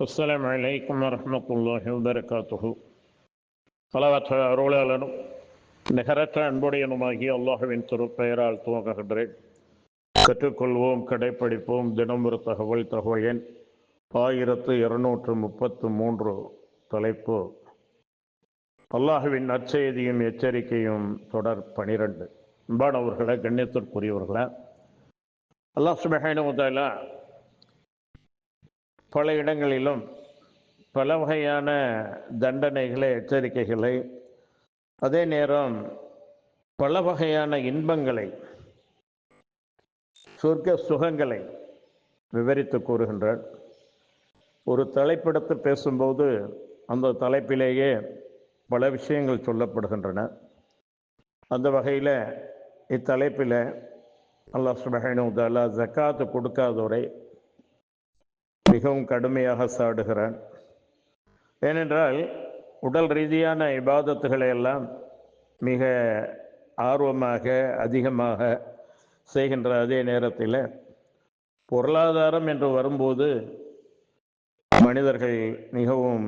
السلام عليكم ورحمة الله وبركاته பலவற்ற அருளாளனும் நிகரற்ற அன்புடையனுமாகிய அல்லாஹுவின் திருப்பெயரால் துவங்குகின்றேன் கற்றுக்கொள்வோம் கடைப்பிடிப்போம் தினம் ஒரு தகவல் தகவல் எண் ஆயிரத்து இருநூற்று முப்பத்து மூன்று தலைப்பு அல்லாஹுவின் நற்செய்தியும் எச்சரிக்கையும் தொடர் பனிரெண்டு அன்பானவர்களே கண்ணியத்திற்குரியவர்களே அல்லாஹ் சுபஹானுவதாலா பல இடங்களிலும் பல வகையான தண்டனைகளை எச்சரிக்கைகளை அதே நேரம் பல வகையான இன்பங்களை சொர்க்க சுகங்களை விவரித்து கூறுகின்றார். ஒரு தலைப்பெடுத்து பேசும்போது அந்த தலைப்பிலேயே பல விஷயங்கள் சொல்லப்படுகின்றன. அந்த வகையில் இத்தலைப்பில் அல்லாஹ் சுபஹனு தாலா ஜக்காத்து கொடுக்காதோரை மிகவும் கடுமையாக சாடுகிறான். ஏனென்றால் உடல் ரீதியான இபாதத்துகளை எல்லாம் மிக ஆர்வமாக அதிகமாக செய்கின்ற அதே நேரத்தில் பொருளாதாரம் என்று வரும்போது மனிதர்கள் மிகவும்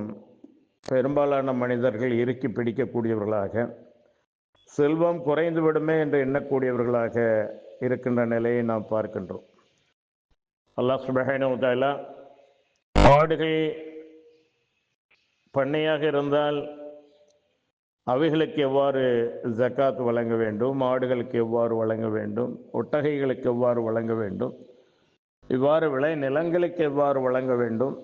பெரும்பாலான மனிதர்கள் இறுக்கி பிடிக்கக்கூடியவர்களாக செல்வம் குறைந்து விடுமே என்று எண்ணக்கூடியவர்களாக இருக்கின்ற நிலையை நாம் பார்க்கின்றோம். அல்லாஹ் சுபஹானுதாலா ஆடுகள் பண்ணையாக இருந்தால் அவைகளுக்கு எவ்வாறு ஜக்காத் வழங்க வேண்டும் ஆடுகளுக்கு எவ்வாறு வழங்க வேண்டும் ஒட்டகைகளுக்கு எவ்வாறு வழங்க வேண்டும் இவ்வாறு விளை நிலங்களுக்கு எவ்வாறு வழங்க வேண்டும்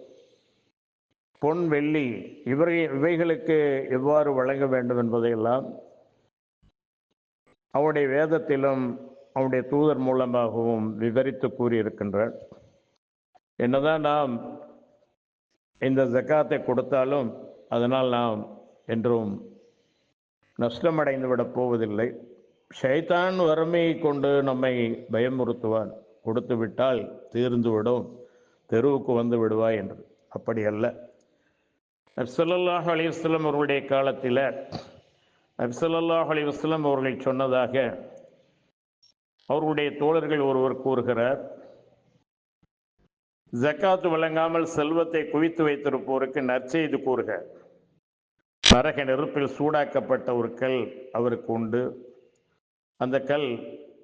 பொன் வெள்ளி இவரை இவைகளுக்கு எவ்வாறு வழங்க வேண்டும் என்பதையெல்லாம் அவருடைய வேதத்திலும் அவருடைய தூதர் மூலமாகவும் விவரித்து கூறியிருக்கின்றார். என்னதான் நாம் இந்த ஜக்காத்தை கொடுத்தாலும் அதனால் நாம் என்றும் நஷ்டமடைந்து விடப் போவதில்லை. ஷைத்தான் வறுமையை கொண்டு நம்மை பயமுறுத்துவான். கொடுத்து விட்டால் தீர்ந்து விடும். தெருவுக்கு வந்து விடுவாய் என்று அப்படி அல்ல. நப்சல்லாஹ் அலிவஸ்லம் அவர்களுடைய காலத்தில் நப்சல்லாஹ் அலிவஸ்லம் அவர்கள் சொன்னதாக அவர்களுடைய தோழர்கள் ஒருவர் கூறுகிறார். ஜக்காத்து வழங்காமல் செல்வத்தை குவித்து வைத்திருப்போருக்கு நற்செய்து கூறுக. நரக நெருப்பில் சூடாக்கப்பட்ட ஒரு கல் அவருக்கு உண்டு. அந்த கல்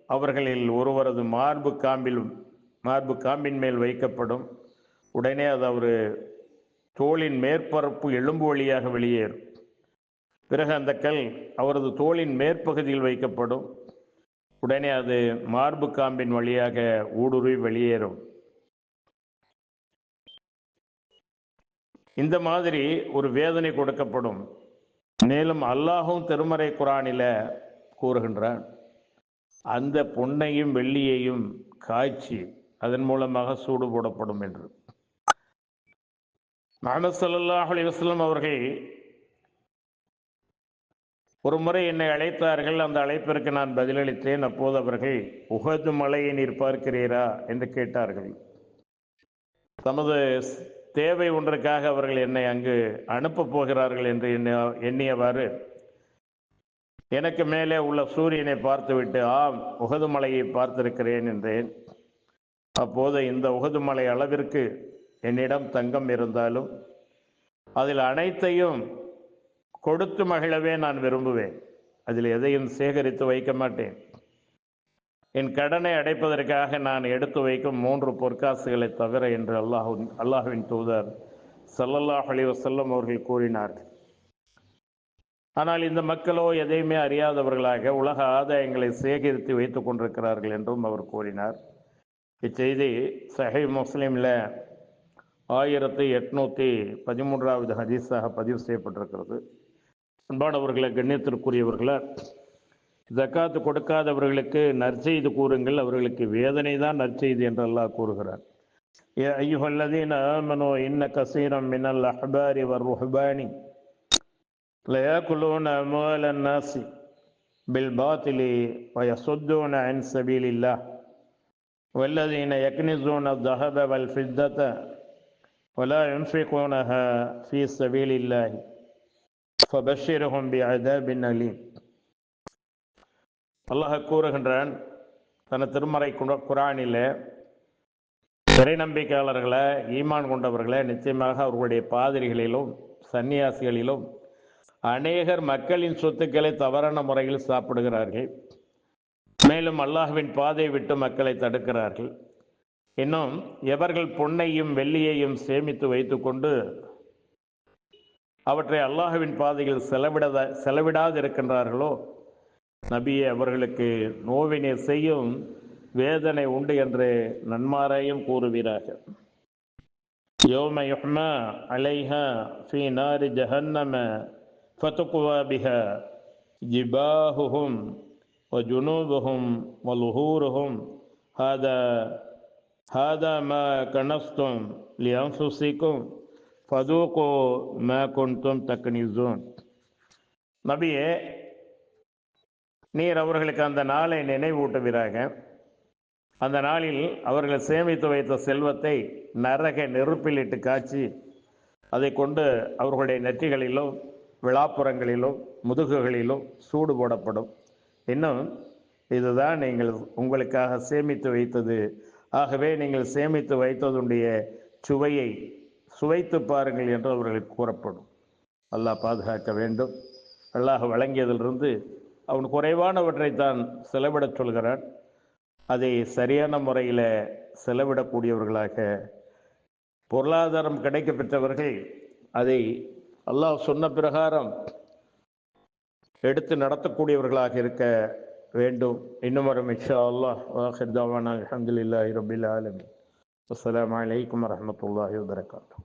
அவர்களில் ஒருவரது மார்பு காம்பில் மார்பு காம்பின் மேல் வைக்கப்படும். உடனே அது அவர் தோளின் மேற்பரப்பு எலும்பு வழியாக வெளியேறும். பிறகு அந்த கல் அவரது தோளின் மேற்பகுதியில் வைக்கப்படும். உடனே அது மார்பு காம்பின் வழியாக ஊடுருவி வெளியேறும். இந்த மாதிரி ஒரு வேதனை கொடுக்கப்படும். மேலும் அல்லாஹும் திருமறை குரானில கூறுகின்றான் அந்த பொன்னையும் வெள்ளியையும் காய்ச்சி அதன் மூலமாக சூடு போடப்படும் என்று. முகமது சல்லாஹ் அலி வஸ்லம் அவர்கள் ஒரு முறை என்னை அழைத்தார்கள். அந்த அழைப்பிற்கு நான் பதிலளித்தேன். அப்போது அவர்கள் உகது மலையை நீர் பார்க்கிறீரா? என்று கேட்டார்கள். தமது தேவை ஒன்றுக்காக அவர்கள் என்னை அங்கு அனுப்பப் போகிறார்கள் என்று எண்ணியவாறு எனக்கு மேலே உள்ள சூரியனை பார்த்துவிட்டு ஆம் உகது மலையை பார்த்திருக்கிறேன் என்றேன். அப்போது இந்த உகது மலை அளவிற்கு என்னிடம் தங்கம் இருந்தாலும் அதில் அனைத்தையும் கொடுத்து மகிழவே நான் விரும்புவேன். அதில் எதையும் சேகரித்து வைக்க மாட்டேன். என் கடனை அடைப்பதற்காக நான் எடுத்து வைக்கும் மூன்று பொற்காசுகளை தவிர என்று அல்லாஹு அல்லாஹுவின் தூதர் சல்லல்லாஹ் அலி வசல்லம் அவர்கள் கூறினார்கள் ஆனால் இந்த மக்களோ எதையுமே அறியாதவர்களாக உலக ஆதாயங்களை சேகரித்து வைத்துக் கொண்டிருக்கிறார்கள் என்றும் அவர் கூறினார். இச்செய்தி சஹை முஸ்லீமில் ஆயிரத்தி எட்நூற்றி பதிமூன்றாவது ஹதீஸாக பதிவு செய்யப்பட்டிருக்கிறது. அன்பானவர்களை கண்ணியத்திற்குரியவர்களை ஜக்காத்து கொடுக்காதவர்களுக்கு நற்செய்து கூறுங்கள் அவர்களுக்கு வேதனை தான் நற்செய்தி என்று அல்லாஹ் கூறுகிறார் أيها الذين آمنوا إن كثيرا من الأحبار والرهبان ليأكلون أموال الناس بالباطل ويصدون عن سبيل الله والذين يكنزون الذهب والفضة ولا ينفقونها في سبيل الله فبشرهم بعذاب أليم அல்லாஹ் கூறுகின்றான் தன திருமறை குரானில் இறை நம்பிக்கையாளர்களை ஈமான் கொண்டவர்களை நிச்சயமாக அவர்களுடைய பாதிரிகளிலும் சன்னியாசிகளிலும் அநேகர் மக்களின் சொத்துக்களை தவறான முறையில் சாப்பிடுகிறார்கள். மேலும் அல்லாஹுவின் பாதையை விட்டு மக்களை தடுக்கிறார்கள். இன்னும் எவர்கள் பொன்னையும் வெள்ளியையும் சேமித்து வைத்துக்கொண்டு அவற்றை அல்லாஹுவின் பாதையில் செலவிட செலவிடாது இருக்கின்றார்களோ நபியே அவர்களுக்கு நோவினை செய்யும் வேதனை உண்டு என்று நன்மாராயம் கூறுவீராக يوم يحمى عليها في نار جهنم فتقوى بها جباههم وجنوبهم وظهورهم هذا هذا ما كنستم لأنفسكم فذوقوا ما كنتم تكنزون நபியே நீர் அவர்களுக்கு அந்த நாளை நினைவூட்டுவீராக. அந்த நாளில் அவர்கள் சேமித்து வைத்த செல்வத்தை நரக நெருப்பிலிட்டு காய்ச்சி அதை கொண்டு அவர்களுடைய நெற்றிகளிலும் விழாப்புறங்களிலும் முதுகுகளிலும் சூடு போடப்படும். இன்னும் இதுதான் நீங்கள் உங்களுக்காக சேமித்து வைத்தது. ஆகவே நீங்கள் சேமித்து வைத்ததுடைய சுவையை சுவைத்து பாருங்கள் என்று அவர்களுக்கு கூறப்படும். அல்லாஹ் பாதுகாக்க வேண்டும். அல்லாஹ் வழங்கியதிலிருந்து அவன் குறைவானவற்றை தான் செலவிடச் சொல்கிறான். அதை சரியான முறையில் செலவிடக்கூடியவர்களாக பொருளாதாரம் கிடைக்க பெற்றவர்கள் அதை அல்லாஹ் சொன்ன பிரகாரம் எடுத்து நடத்தக்கூடியவர்களாக இருக்க வேண்டும். இன்னும் வரும் இன்ஷா அல்லாஹ். வாஹிர் ரபில் ஆலமி அஸ்லாம் வலைக்கம் வரமத்துல்லாஹி வரகாத்து